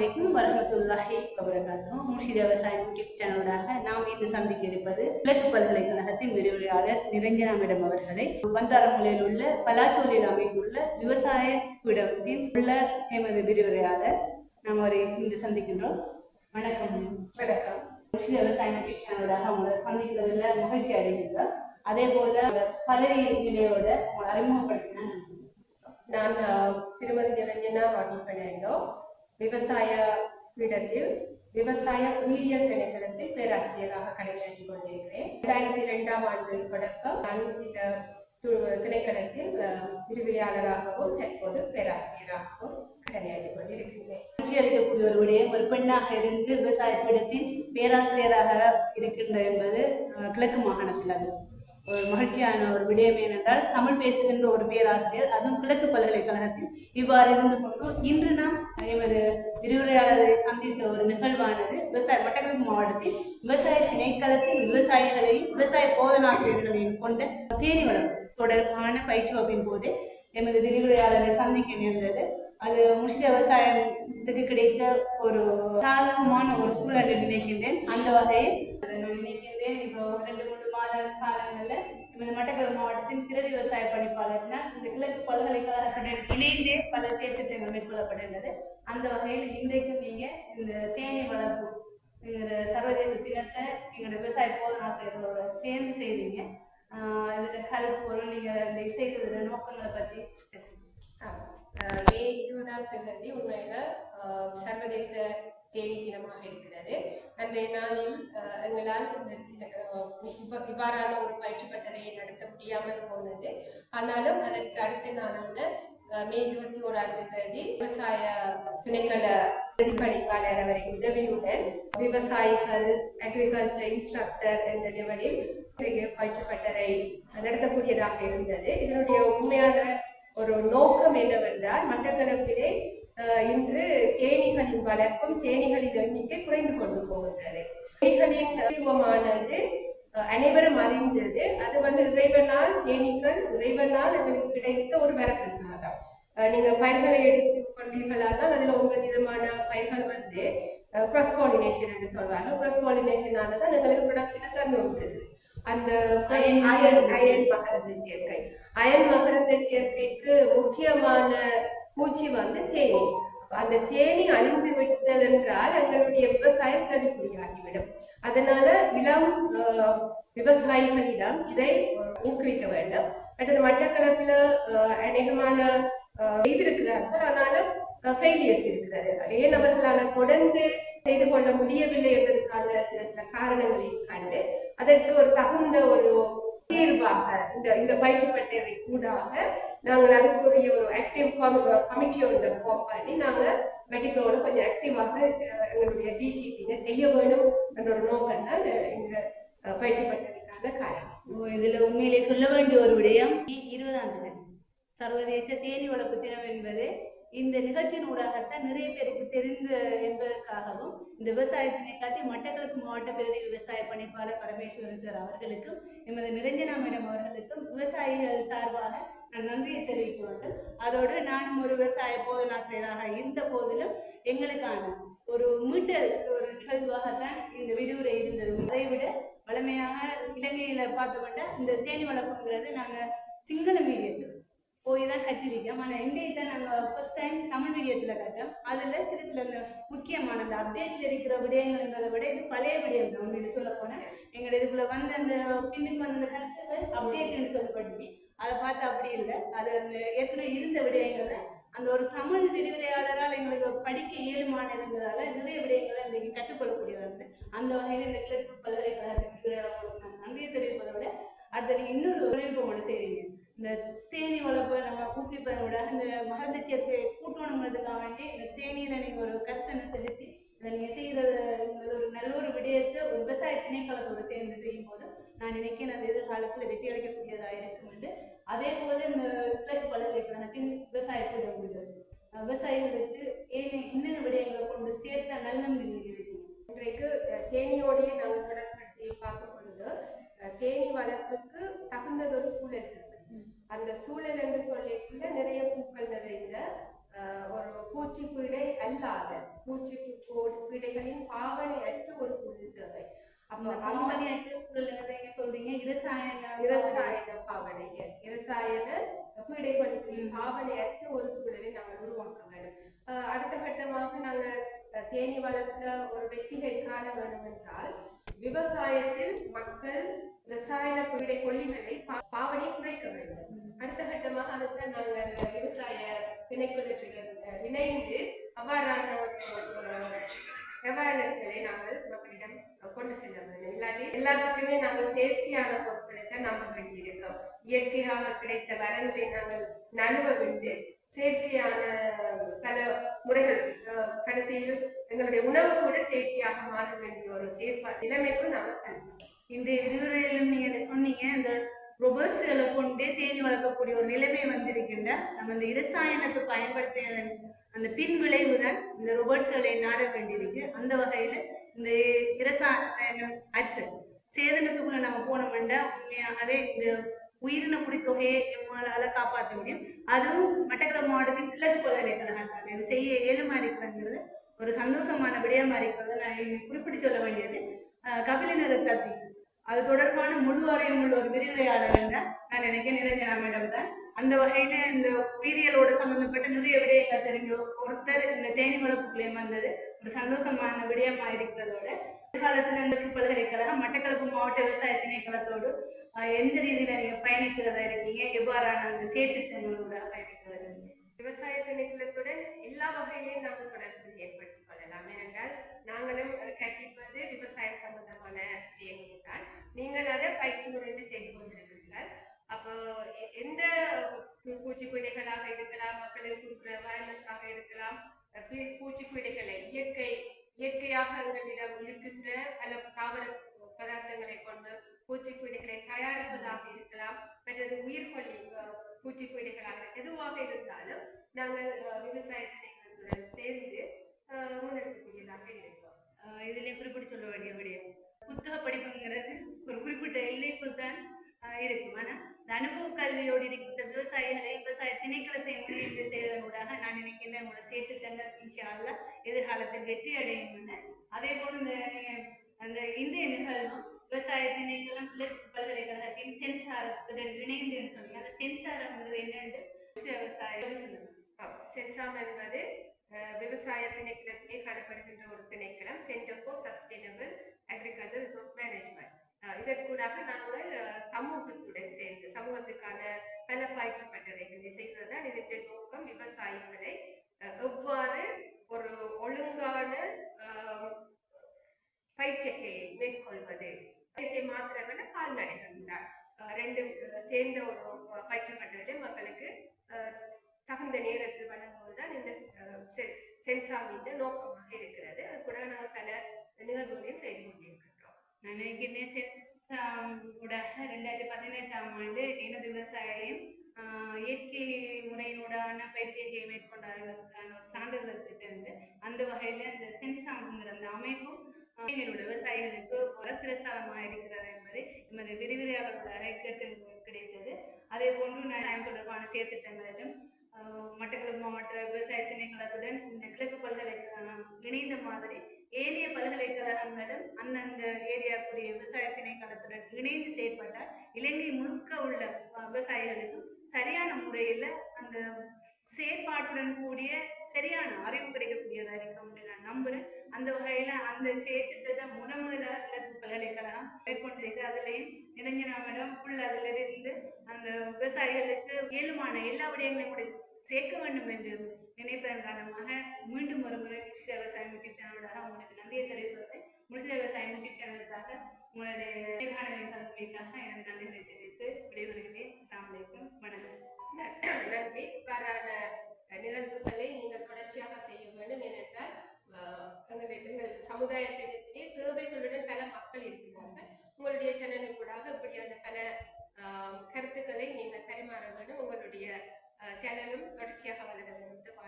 வணக்கம் வரமத்துல்லாஹி வபரகாத்தும் முர்ஷித விவசாய யூடியூப் சேனலோடாக நாம் இன்று சந்திக்க இருப்பது கிழக்கு பல்கலைக்கழகத்தின் விரிவுரையாளர் நிரஞ்சனா மேடம் அவர்களை வந்தாரமுலையில் உள்ள பலாச்சோலியில் அமைந்துள்ள விவசாய பீடத்தில் உள்ள எமது விரிவுரையாளர் நாம் அவரை இன்று சந்திக்கின்றோம். வணக்கம். வணக்கம். முர்ஷித விவசாய யூடியூப் சேனலோடாக உங்களை சந்திக்கிறதுல மகிழ்ச்சி அடைகின்றோம். அதே போல பலரி நிலையோட அறிமுகப்படுத்தினேன் நான் திருமதி நிரஞ்சனா வாட்டிப்பனோ விவசாய பீடத்தில் விவசாய உயிரியல் திணைக்களத்தில் பேராசிரியராக கடமையாற்றி கொண்டிருக்கிறேன். இரண்டாயிரத்தி இரண்டாம் ஆண்டு தொடக்கம். நான் இந்த திணைக்களத்தில் அஹ், தற்போது பேராசிரியராகவும் கடமையாற்றி கொண்டிருக்கிறேன் அளிக்கக்கூடிய ஒரு விடயம் ஒரு பெண்ணாக இருந்து விவசாய பீடத்தின் பேராசிரியராக இருக்கின்ற என்பது கிழக்கு மாகாணத்தில் அது. ஒரு மகிழ்ச்சியான ஒரு விடயம் ஏனென்றால் தமிழ் பேசுகின்ற ஒரு பேராசிரியர் அதுவும் கிழக்கு பல்கலைக்கழகத்தில் இவ்வாறு இருந்து கொண்டு இன்று நாம் எமது விரிவுரையாளரை சந்தித்த ஒரு நிகழ்வானது விவசாய மட்டக்களப்பு மாவட்டத்தில் விவசாய திணைக்களத்தில் விவசாயிகளையும் விவசாய போதனாசிரியர்களையும் கொண்ட தேனி வளம் தொடர்பான பயிற்சி வகுப்பின் போது எமது விரிவுரையாளரை சந்திக்க நேர்ந்தது. அது முஸ்லிம் விவசாயத்துக்கு கிடைத்த ஒரு சாதகமான ஒரு சூழலை நினைக்கின்றேன். அந்த வகையில் நான் நினைக்கின்றேன். இப்போ ரெண்டு மூணு மாத காலங்களில் எமது மட்டக்களப்பு மாவட்டத்தின் பிரதி விவசாய பணிப்பாளர்னால் இந்த கிழக்கு பல்கலைக்கழகத்துடன் இணைந்தே பல செயற்திட்டங்கள் மேற்கொள்ளப்படுகின்றது. அந்த வகையில் இன்றைக்கும் நீங்க இந்த தேனி வளர்ப்பு எங்களோட சர்வதேச தினத்தை எங்களோட விவசாய போதனாசிரியர்களோட சேர்ந்து செய்றீங்க ஆஹ் இதுல நீங்கள் இந்த செய்ததுல நோக்கங்களை பத்தி மே இருபதாம் தேதி உண்மையில சர்வதேச தேனி தினமாக இருக்கிறது. அன்றைய நாளில் எங்களால் இந்த இவ்வாறான ஒரு பயிற்சி பட்டறையை நடத்த முடியாமல் போனது. ஆனாலும் அதற்கு அடுத்த நாளான அஹ், மே இருபத்தி ஓராம் தேதி விவசாய திணைக்கள பணிப்பாளர் அவரின் உதவியுடன் விவசாயிகள் அக்ரிகல்ச்சர் இன்ஸ்ட்ரக்டர் என்ற நிலையில் பயிற்சி பட்டறை நடத்தக்கூடியதாக இருந்தது. இதனுடைய உண்மையான ஒரு நோக்கம் என்னவென்றால் மட்டக்களப்பிலே இன்று தேனீகளின் வளர்ப்பும் தேனீகளின் எண்ணிக்கை குறைந்து கொண்டு போகின்றது. தேனீகளின் அஹ், அனைவரும் அறிந்தது. அது வந்து இறைவனால் தேனீக்கள் இறைவனால் எங்களுக்கு கிடைத்த ஒரு வரப்பிரசாதம் நீங்க பயிர்களை எடுத்து கொண்டீர்களானால் அதுல ஒன்பது விதமான பயிர்கள் வந்து கிராஸ் பாலினேஷன் என்று சொல்வாங்க கிராஸ் பாலினேஷனால தான் எங்களுக்கு ப்ரொடக்ஷனை தந்து விட்டுருது அந்த அயன் அயன் மகரந்த சேர்க்கை. அயன் மகரந்த சேர்க்கைக்கு முக்கியமான பூச்சி வந்து தேனி. அந்த தேனி அழிந்து விட்டதென்றால் எங்களுடைய விவசாயம் கல்விக்குறியாகிவிடும் அதனால இளம் விவசாயிகளிடம் இதை ஊக்குவிக்க வேண்டும். அடுத்தது மட்டக்களப்பில் அநேகமான அஹ், செய்திருக்கிறார்கள். ஆனாலும் ஃபெயிலியர்ஸ் இருக்கிறது. ஏன் அவர்களால் தொடர்ந்து செய்து கொள்ள முடியவில்லை என்பதற்கான சில சில காரணங்களை கண்டு அதற்கு ஒரு தகுந்த ஒரு தேர்வாக இந்த இந்த பயிற்சி பட்டறை கூடாக நாங்கள் அதுக்குரிய ஒரு ஆக்டிவ் கமிட்டி ஒன்று ஃபார்ம் பண்ணி நாங்கள் மெடிக்கலோட கொஞ்சம் ஆக்டிவாக எங்களுடைய டிடிபிங்க செய்ய வேணும் என்ற ஒரு நோக்கம் தான் இந்த பயிற்சி பட்டறைக்கான காரணம். இதுல உண்மையிலே சொல்ல வேண்டிய ஒரு விடயம் இருபதாம் தினம் சர்வதேச தேனி வளர்ப்பு தினம் என்பது இந்த நிகழ்ச்சியின் ஊடாகத்தான் நிறைய பேருக்கு தெரிந்து என்பதற்காகவும் இந்த விவசாயத்தினை காட்டி மட்டக்களப்பு மாவட்ட பிரதி விவசாய பணிப்பாளர் பரமேஸ்வரன் சார் அவர்களுக்கும் எமது நிரஞ்சனா மேடம் அவர்களுக்கும் விவசாயிகள் சார்பாக நான் நன்றியை தெரிவிக்க வேண்டும் அதோடு நானும் ஒரு விவசாய போதனாசிரியராக இருந்த போதிலும் எங்களுக்கான ஒரு மீட்டல் ஒரு நிகழ்வாகத்தான் இந்த விரிவுரை இருந்தது. அதை விட வளமையாக இலங்கையில பார்த்தோம்னா இந்த தேனி வளர்ப்புங்கிறது நாங்க சிங்கள மீடியத்தில் போய் தான் கற்றிருக்கோம் ஆனால் எங்கேயும் தான் நாங்கள் ஃபர்ஸ்ட் டைம் தமிழ் மீடியத்தில் கட்டோம். அதில் சில சில இந்த முக்கியமான அந்த அப்டேட்டில் இருக்கிற விடயங்கள்ன்றதை விட இது பழைய விடயம் தான் உண்மையில சொல்ல போனேன். எங்களோட இதுக்குள்ள வந்து அந்த பின்னுக்கு வந்த கருத்துக்கள் அப்டேட்னு சொல்லப்பட்டுச்சு. அதை பார்த்து அப்படி இல்லை. அது அந்த ஏற்கனவே இருந்த விடயங்களை அந்த ஒரு தமிழ் விரிவுரையாளரால் எங்களுக்கு படிக்க இயலுமானதுங்கிறதால நிறைய கூட்டணுங்கிறதுக்காக இந்த தேனியில நீங்க ஒரு கர்சனை செலுத்தி இதை நீங்க செய்யறது ஒரு நல்ல ஒரு விடயத்தை ஒரு விவசாய திணைக்களத்தோட சேர்ந்து செய்யும் போது நான் நினைக்கிறேன் அது எதிர்காலத்தில் வெற்றி அளிக்கக்கூடியதாக இருக்கும் என்று. அதே போல இந்த கிழக்கு பல்கலைக்கழகத்தின் விவசாயத்தில் கூடம் உள்ளது. அஹ் விவசாயிகளுக்கு ஏன் என்னென்ன விடயங்களை கொண்டு சேர்த்த நல்ல இன்றைக்கு தேனியோடைய தேனியோடையே நாங்கள் தொடர்படுத்தி பார்க்கும் பொழுது தேனி வளர்ப்புக்கு தகுந்த சூழல் இருக்கு அந்த சூழல் என்று சொல்லிக்குள்ள நிறைய பூக்கள் நிறைந்த அஹ், ஒரு பூச்சி பீடை அல்லாத பூச்சி பீடைகளின் பாவனை அற்ற ஒரு சூழல் தேவை. அப்போ சூழல்ல நீங்க சொல்றீங்க விவசாயம் விவசாய பாவனை yes. விவசாயத பீடைகளின் பாவனை அற்ற ஒரு சூழலை நாங்கள் உருவாக்க வேண்டும். அடுத்த கட்டமாக நாங்கள் தேனீ வளர்ப்புல ஒரு வெற்றிகை காண வேண்டும் என்றால் விவசாயத்தில் மக்கள் ரசாயன பீடை கொல்லிகளை பாவனை குறைக்க வேண்டும். அடுத்த கட்டமாக அதுதான் நாங்கள் விவசாய அஹ், இணைந்து அவ்வாறான அவேர்னஸ்களை நாங்கள் மக்களிடம் கொண்டு செல்ல வேண்டும் இல்லாட்டி எல்லாத்துக்குமே நாங்கள் செயற்கையான பொருட்களை தான் நம்ப வேண்டியிருக்கோம் இயற்கையாக கிடைத்த வரங்களை நாங்கள் நழுவ விட்டு செயற்கையான பல முறைகள் கடைசியில் எங்களுடைய உணவு கூட செயற்கையாக மாற வேண்டிய ஒரு செயற்பா நிலைமைக்கும் நாங்கள் தருவோம் இந்த விரிவுரையிலும் நீங்க சொன்னீங்க இந்த ரொபர்ட்ஸ்களை கொண்டே தேனி வளர்க்கக்கூடிய ஒரு நிலைமை வந்திருக்கின்ற நம்ம இந்த இரசாயனத்தை பயன்படுத்த அந்த பின் விளைவுதான் இந்த ரொபோட்ஸ்களை நாட வேண்டியிருக்கு. அந்த வகையில இந்த இரசாயனம் அற்று சேதனத்துக்குள்ள நம்ம போனோம்னா உண்மையாகவே இந்த உயிரின குடித்தொகையை நம்மளால காப்பாற்ற முடியும். அதுவும் மட்டக்களப்பு மாவட்டத்தின் கிழக்கு பல்கலைக்கழகத்தால் இது செய்ய இயலுமா இருக்கிறது. ஒரு சந்தோஷமான விடயமா இருக்கிறது. நான் குறிப்பிட்டு சொல்ல வேண்டியது அஹ் கபிலினர தத்தி அது தொடர்பான முழு அறிவும் உள்ள ஒரு விரிவுரையாளர் தான் நான் நினைக்கிறேன் நிரஞ்சனா மேடம் தான். அந்த வகையில இந்த உயிரியலோட சம்பந்தப்பட்ட நிறைய விடயங்கள் தெரிஞ்ச ஒருத்தர் இந்த தேனி வளர்ப்புக்குள்ளே வந்தது ஒரு சந்தோஷமான விடயமா இருக்கிறதோட எதிர்காலத்துல இந்த பல்கலைக்கழகம் மட்டக்களப்பு மாவட்ட விவசாய திணைக்களத்தோடு அஹ், எந்த ரீதியில நீங்க பயணிக்கிறதா இருக்கீங்க? எவ்வாறான அந்த சேர்த்து பயணிக்கிறதா இருக்கீங்க? விவசாய திணைக்கள எல்லா வகையிலையும் நாங்கள் தொடர்பு ஏற்படுத்திக் கொள்ளலாம் ஏனென்றால் நாங்களும் அஹ், கற்பிப்பது விவசாயம் சம்பந்தமான விடயங்கள் தான் நீங்கள் அதை பயிற்சி முறையில் செய்து கொண்டிருக்கிறீர்கள் அப்போ எ- எந்த பூ- பூச்சிக்கொல்லிகளாக இருக்கலாம் மக்களுக்கு கொடுக்குற அவேர்னஸாக இருக்கலாம் அஹ் பூ- பூச்சிக்கொல்லிகளை இயற்கை இயற்கையாக எங்களிடம் இருக்கின்ற பல தாவர பதார்த்தங்களை கொண்டு பூச்சிக்கொல்லிகளை தயாரிப்பதாக இருக்கலாம். மற்றது உயிர்கொல்லி அஹ், பூச்சிக்கொல்லிகளாக எதுவாக இருந்தாலும் நாங்கள் அஹ், சேர்ந்து முன்னெடுக்கக்கூடியதாக இருக்கிறோம் இதில் இதுல குறிப்பிட்டு சொல்ல வேண்டிய விடயம் புத்தக படிப்புங்கிறது ஒரு குறிப்பிட்ட எல்லைக்குள் தான் ஆஹ் இருக்கும். ஆனா இந்த அனுபவ கல்வியோடு இருக்கின்ற விவசாயிகளை விவசாய திணைக்களத்தை முன்னெடுத்து நான் நினைக்கிறேன் உங்களோட சேர்த்துக்கங்கள் இன்ஷால்ல எதிர்காலத்தில் வெற்றி அடையும் அதே போல இந்த அந்த இந்திய நிகழ்வும் விவசாய திணைக்களம் பல்கலைக்கழகத்தின் சென்சாரத்துடன் இணைந்து என்று சொன்னீங்க. அந்த சென்சாரங்கிறது என்னென்று? விவசாயம். சொல்லுங்க ஆம். சென்சாம் என்பது விவசாய திணைக்களத்திலே காணப்படுகின்ற ஒரு திணைக்களம் centre for sustainable agriculture resource management இதற்கூடாக நாங்கள் சமூகத்துடன் சேர்ந்து சமூகத்துக்கான பல பயிற்சி பட்டறைகளை செய்வதுதான் தான் நோக்கம் விவசாயிகளை அஹ், எவ்வாறு ஒரு ஒழுங்கான ஆம், பயிற்சியை மேற்கொள்வது இயற்கை மாத்திரமல்ல கால்நடைகள் தான் அஹ், ரெண்டு அஹ், சேர்ந்த ஒரு பயிற்சி பட்டறை மக்களுக்கு அஹ், தகுந்த நேரத்தில் வழங்குவதுதான் இந்த அஹ், செ- நோக்கமாக இருக்கிறது. அது கூட நாங்கள் பல நிகழ்வுகளையும் செய்து கொண்டிருக்கின்றோம். நான் நினைக்கிறேன் ரெண்டாயிரத்தி பதினெட்டாம் ஆண்டு எனது விவசாயம் இயற்கை முறையினூடான பயிற்சியை மேற்கொண்டார்களுக்கான ஒரு சான்றிதழ் திட்டம் இருந்து அந்த வகையில இந்த சென்சாங்கிற அந்த அமைப்பும் ஆஹ், விவசாயிகளுக்கு வரப்பிரசாதமாக இருக்கிறது என்பதை எமது விரிவிரியாளர்களாக கேட்டு கிடைத்தது. அதே போன்று நான் தொடர்பான செயற்திட்டங்களிலும் மட்டக்களப்பு மாவட்ட விவசாய திணைக்களத்துடன் இந்த கிழக்கு பல்கலைக்கழகம் இணைந்த மாதிரி ஏனைய பல்கலைக்கழகங்களும் அந்தந்த ஏரியாக்குரிய விவசாய திணைக்களத்துடன் இணைந்து செயற்பட்டால் இலங்கை முழுக்க உள்ள விவசாயிகளுக்கும் சரியான முறையில் அந்த செயற்பாட்டுடன் கூடிய சரியான அறிவு கிடைக்கக்கூடியதா இருக்கும் அப்படின்னு நான் நம்புறேன். அந்த வகையில அந்த செயற்திட்டத்தை முத கிழக்கு பல்கலைக்கழகம் மேற்கொண்டிருக்கு. அதுலேயும் நிரஞ்சனா மேடம் ஃபுல் அதுல இருந்து அந்த விவசாயிகளுக்கு இயலுமான எல்லா விடயங்களையும் கூட சேர்க்க வேண்டும் என்று நினைப்பதன் காரணமாக மீண்டும் ஒரு முறை முழுச விவசாயம் யூடியூப் உங்களுக்கு நன்றியை தெரிவிப்பதை முழுச விவசாயம் யூடியூப் சேனலுக்காக உங்களுடைய நேர்காணலின் எனக்கு நன்றிகளை தெரிவித்து விடைபெறுகிறேன். அஸ்ஸலாமு வணக்கம். நன்றி. இவ்வாறான நிகழ்வுகளை நீங்கள் தொடர்ச்சியாக செய்ய வேண்டும் ஏனென்றால் அஹ், சமுதாய எங்கள் சமுதாயத்திடத்திலே தேவைகளுடன் பல மக்கள் இருக்கிறார்கள் உங்களுடைய சேனலின் கூடாக இப்படியான பல கருத்துக்களை நீங்கள் பரிமாற வேண்டும். உங்களுடைய அஹ், சேனலும் தொடர்ச்சியாக வளர வேண்டும்